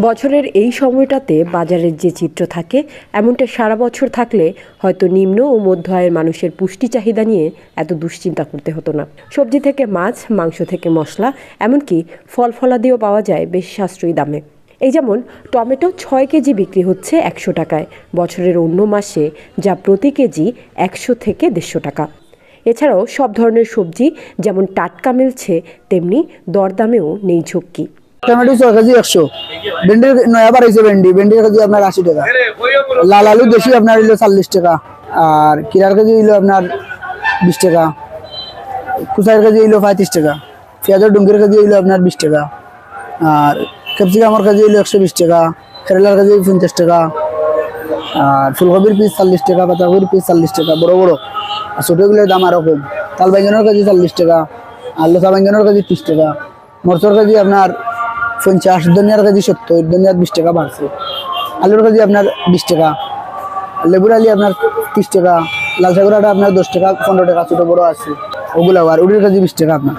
বছরের এই সময়টাতে বাজারের যে চিত্র থাকে, এমনটা সারা বছর থাকলে হয়তো নিম্ন ও মধ্য আয়ের মানুষের পুষ্টি চাহিদা নিয়ে এত দুশ্চিন্তা করতে হতো না। সবজি থেকে মাছ, মাংস থেকে মশলা, এমনকি ফল ফলাদিও পাওয়া যায় বেশ সাশ্রয়ী দামে। এই যেমন টমেটো ছয় কেজি বিক্রি হচ্ছে একশো টাকায়। বছরের অন্য মাসে যা প্রতি কেজি একশো থেকে দেড়শো টাকা। এছাড়াও সব ধরনের সবজি যেমন টাটকা মিলছে, তেমনি দরদামেও নেই ঝক্কি। টমেটো ছয় কেজি একশো। ভেন্ডির নয়া বাড়াইছে ভেন্ডি, ভেন্ডির কেজি আপনার আশি টাকা। লাল আলু দেশি আপনার হইল চল্লিশ টাকা, আর কিরার কেজি হইল আপনার বিশ টাকা, কুচাইয়ের কেজি হইল পঁয়ত্রিশ টাকা, পেঁয়াজের ডুঙ্গির কেজি হইল আপনার বিশ টাকা, আর ক্যাপসিকামের কেজি হইল একশো বিশ টাকা, কেরালার কেজি পঞ্চাশ টাকা, আর ফুলকপির পিস চল্লিশ টাকা পাতাকপির পিস চল্লিশ টাকা, বড় বড়। আর ছোটোগুলোর দাম আরও কম। তাল বাইগনের কেজি চল্লিশ টাকা, আর লোচা বাইগনের কেজি ত্রিশ টাকা। মরচর কেজি আপনার পঞ্চাশ, ধনিয়ার কেজি সত্তর, ধনিয়ার বিশ টাকা বাড়ছে। আলুর কেজি আপনার বিশ টাকা, লেবুর আলি আপনার ত্রিশ টাকা লাল সাগরাটা আপনার দশ টাকা, পনেরো টাকা, ছোটো বড় আছে। ওগুলো আর উড়ির কেজি বিশ টাকা আপনার।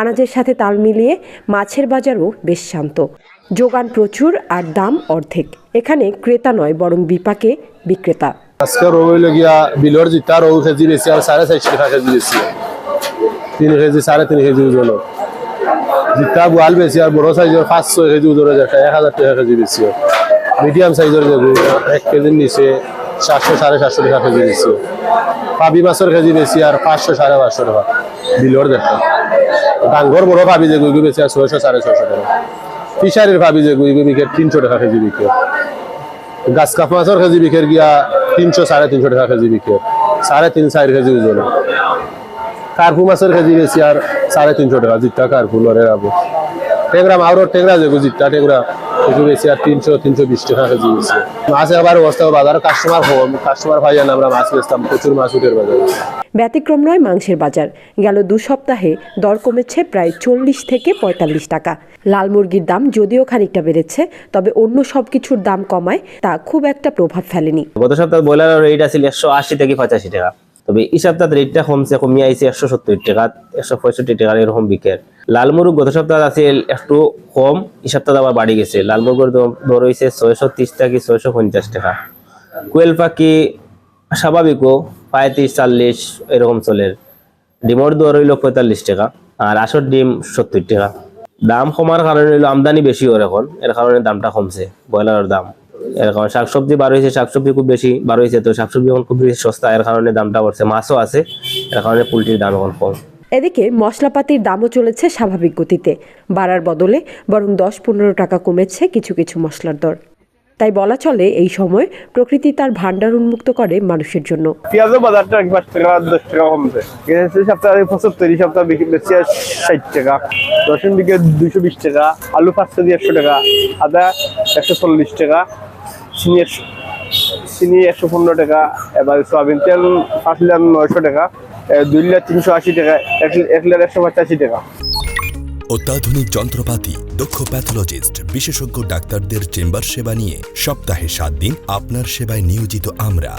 আনাজের সাথে তাল মিলিয়ে মাছের বাজারও বেশ শান্ত। যোগান প্রচুর আর দাম অর্ধেক। এখানে ক্রেতা নয়, বরং বিপাকে বিক্রেতা। আজকে রৌ গিয়া বিলর জিতা রৌ কেজি বেশি আর সাড়ে চারশো টাকা কেজি বেশি তিন কেজি সাড়ে তিন কেজি ওজন। জিতা বোয়াল বেশি আর বড় সাইজের পাঁচ, ছয় কেজি ওজনের এক হাজার টাকা কেজি বেশি মিডিয়াম সাইজের এক কেজির নিচে সাতশো সাড়ে সাতশো টাকা কেজি বেশি। পাবি মাছের কেজি বেশি আর পাঁচশো, সাড়ে পাঁচশো টাকা। বিলর যেটা ডাঙ্গর বড় পাবি যে গুইগু বেশি আর ছয়শো, সাড়ে ছয়শো টাকা। ফিশারির পাবি যে গুইগু বিকে তিনশো টাকা কেজি বিকে গাছ কাপ মাছের কেজি বিকের গিয়া তিনশো, সাড়ে তিনশো টাকা কেজি বিকের। সাড়ে তিন, চার কেজি ওজন কার্পু মাছের কেজি বেশি আর সাড়ে তিনশো টাকা। জিতটা কার্পু লড়ে টেংরা মাউরর টেংরা যেগু জিতটা টেংরা একটু বেশি আর তিনশো তিনশো বিশ টাকা কেজি বেশি। মাছ এবার অবস্থা বাজারে কাস্টমার কম কাস্টমার পাই না আমরা মাছ বেচতাম প্রচুর মাছ উঠের বাজারে। ব্যতিক্রম নয় মাংসের বাজার। গেল দু সপ্তাহে দর কমেছে প্রায় চল্লিশ থেকে পঁয়তাল্লিশ টাকা। লাল মুরগির দাম যদিও খানিকটা বেড়েছে তবে অন্য সব কিছুর দাম কমায় তা খুব একটা প্রভাব ফেলেনি। গত সপ্তাহে ব্রয়লারের রেট আছিল একশো আশি থেকে পঁচাশি টাকা। তবে এই সপ্তাহে রেটটা কমছে, কমিয়ে আইছে একশো সত্তর টাকা, একশো পঁয়ষট্টি টাকা এরকম বিকের লালমুরু গত সপ্তাহে আছিল একটু কম এই সপ্তাহে আবার বাড়ি গেছে। লাল মুরগের দাম- দর হয়েছে ছয়শো ত্রিশ থেকে ছয়শো পঞ্চাশ টাকা। কোয়েল পাখি স্বাভাবিকও পঁয়ত্রিশ, চাল্লিশ এরকম চলে। ডিমর দর হইল পঁয়তাল্লিশ টাকা আর আসর ডিম সত্তর টাকা। দাম কমার কারণে হইল আমদানি বেশি ওর এখন, এর কারণে দামটা কমছে, ব্রয়লারের দাম। এর কারণে শাকসবজি বার হয়েছে শাকসবজি খুব বেশি বার হয়েছে তো শাকসবজি এখন খুব বেশি সস্তা এর কারণে দামটা বাড়ছে মাছও আছে এর কারণে পোলট্রির দাম এখন কম। এদিকে মশলাপাতির দামও চলেছে স্বাভাবিক গতিতে বাড়ার বদলে বরং দশ পনেরো টাকা কমেছে কিছু কিছু মশলার দর। তাই বলা চলে এই সময় প্রকৃতি তার ভাণ্ডার উন্মুক্ত করে মানুষের জন্য। পেঁয়াজের বাজারটা এক পাঁচ টাকা দশ টাকা কমছে। সপ্তাহে পঁচাত্তর এই সপ্তাহে বিক্রি বেশি আর ষাট টাকা। রসুন বিকে দুশো বিশ টাকা আলু পাঁচ কেজি একশো টাকা আদা একশো চল্লিশ টাকা চিনি একশো চিনি একশো পনেরো টাকা, এবার সয়াবিন তেল পাঁচ লিটার নয়শো টাকা দুই লিটার তিনশো আশি টাকা, এক লিটার একশো পঁচাশি টাকা। অত্যাধুনিক যন্ত্রপাতি, দক্ষ প্যাথোলজিস্ট বিশেষজ্ঞ ডাক্তারদের চেম্বার সেবা নিয়ে সপ্তাহে সাত দিন আপনার সেবায় নিয়োজিত আমরা।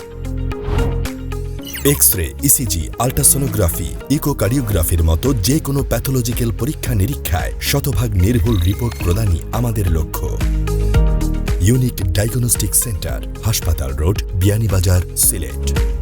এক্স রে ইসিজি আল্ট্রাসোনোগ্রাফি ইকোকার্ডিওগ্রাফির মতো যে কোনো প্যাথোলজিক্যাল পরীক্ষা নিরীক্ষায় শতভাগ নির্ভুল রিপোর্ট প্রদানই আমাদের লক্ষ্য। ইউনিক ডায়াগনস্টিক সেন্টার হাসপাতাল রোড বিয়ানীবাজার সিলেট।